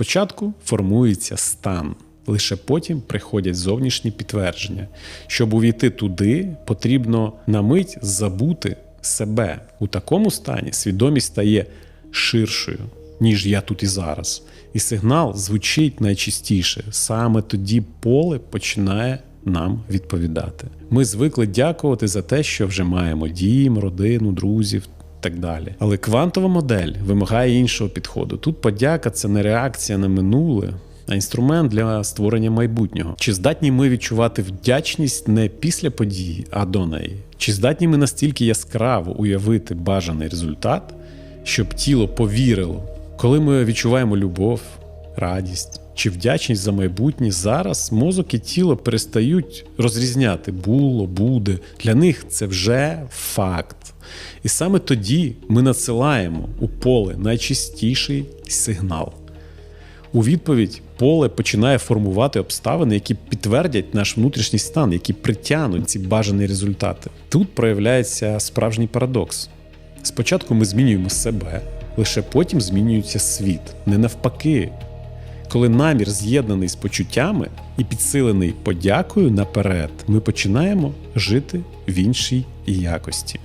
Спочатку формується стан, лише потім приходять зовнішні підтвердження. Щоб увійти туди, потрібно на мить забути себе. У такому стані свідомість стає ширшою, ніж я тут і зараз. І сигнал звучить найчастіше. Саме тоді поле починає нам відповідати. Ми звикли дякувати за те, що вже маємо дім, родину, друзів. Так далі. Але квантова модель вимагає іншого підходу. Тут подяка це не реакція на минуле, а інструмент для створення майбутнього. Чи здатні ми відчувати вдячність не після події, а до неї? Чи здатні ми настільки яскраво уявити бажаний результат, щоб тіло повірило, коли ми відчуваємо любов, радість чи вдячність за майбутнє, зараз мозок і тіло перестають розрізняти було, буде. Для них це вже факт. І саме тоді ми надсилаємо у поле найчистіший сигнал. У відповідь поле починає формувати обставини, які підтвердять наш внутрішній стан, які притягнуть ці бажані результати. Тут проявляється справжній парадокс. Спочатку ми змінюємо себе, лише потім змінюється світ, не навпаки. Коли намір з'єднаний з почуттями і підсилений подякою наперед, ми починаємо жити в іншій якості.